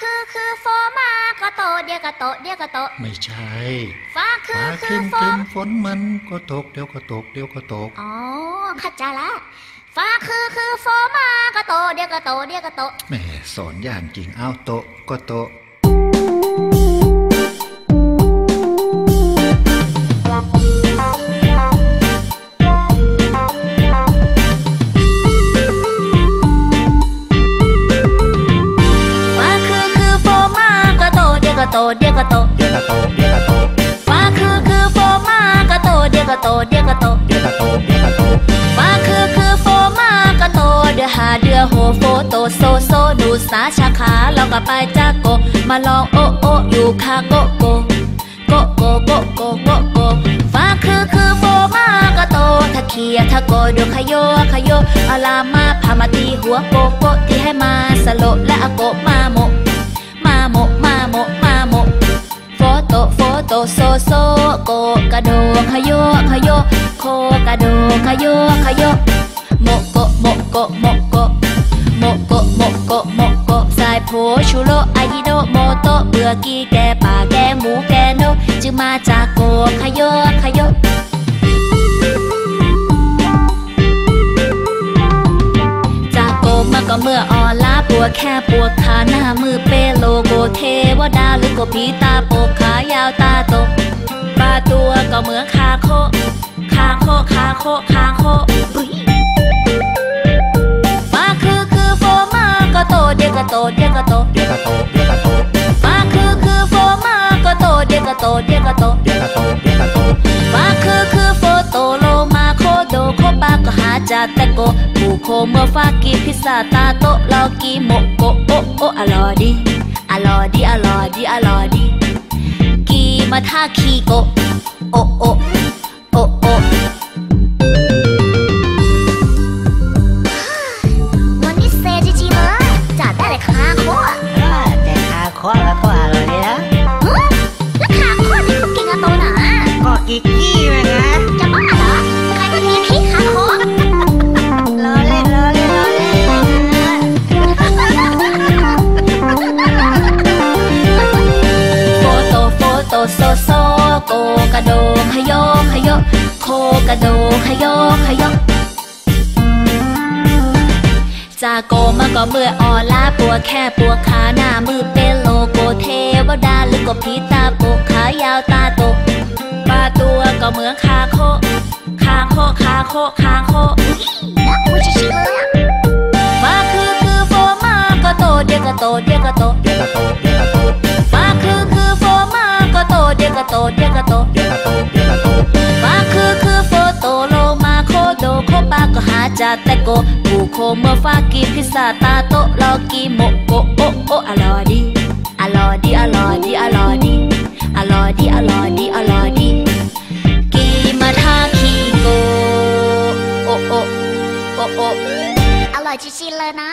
คือคือโฟมาก็โตเดียวก็โตเดียวก็โตไม่ใช่ฟ้าคือฟ้าคืครึ้อมโฟครึ้มฝนมันก็ตกเดี๋ยวก็ตกเดี๋ยวก็ตกอ๋อเข้าใจละฟ้าคือคือโฟมาก็โตเดียวก็โตเดียวก็โตแหม่สอนอย่างจริงเอาโตะก็โต เดียวก็โตเดียวก็โตเดี๋ยวก็โตเดี๋ยวก็โตฟ้าคือคือโฟมาก็โตเดียวก็โตเดียวก็โตเดี๋ยวก็โตเดี๋ยวก็โตฟ้าคือคือโฟมาก็โตเดือหาเดือโหโฟโตโซโซดูสาชาขาเราก็ไปจากโกมาลองโอโออยู่คาโกโกโกโกโกโกโกโกฟ้าคือคือโฟมาก็โตถ้าเคียถ้าโกดูขยโยขยโยเอาลามาพามาตีหัวโกโกที่ให้มาสโลและอาโกมาโมมาโมมาโมมา โมโฟโตโฟโตโซโซโกกระโดขยโยขยโยโคกระโดขยโยขยโยโมโกโมโกโมโกโมโกโมโกโมโกสายโพชูโรอายิโดโมโตเบื่อกีแกป่าแกหมูแกโนจึงมาจากโกขยโยขยโย มาก็เมื่อออลาปวดแค่ปวดขาหน้ามือเปโลโกเทวดาหรือโกผีตาโปกขายาวตาโตปลาตัวก็เหมือนคาโคคาโคคาโคคาโคอุ๊ยมาคือคือโฟมาก็โตเดียวก็โตเดียวก็โตเดี๋ยวก็โตเดี๋ยวก็โตมาคือคือโฟมาก็โตเดียวก็โตเดียวก็โตเดี๋ยวก็โต แต่โกผูโคเมื่อฟากีพิซซ่าตาโตลอกีโมโกโอโออร่อยดีอร่อยดีอร่อยดีอร่อยดีกีมาท่าคีโกโอโอโอโอวันนี้เซจริงๆเลยจัดได้เลยค่ะโคแต่คาคอแล้วก็อร่อยนะ กระโดงขยโยขยโยจากโกมาก็เมื่อออลาปวดแค่ปวดขาหน้ามือเป็นโลโกเทวดาหรือก็ผีตาโปกขายาวตาโตปลาตัวก็เหมือนคาโคคาโคคาโคคาโคน่ากลัวชิๆเลยอะมาคือคือโฟมาก็โตเดียวก็โตเดียวก็โตเดี๋ยวก็โตเดี๋ยวก็โตฟ้าคือคือโฟมาก็โตเดียวก็โตเดียวก็โตเดี๋ยวก็โตเดี๋ยวก็โต จาแต่โกผูโคเมื่อฟากิพิซซ่าตาโตลอกีโมโกโอโออร่อยดีอร่อยดีอร่อยดีอร่อยดีอร่อยดีอร่อยดีอร่อยดีกีมาทาคีโกโอโอโอโออร่อยชิชิเลยนะ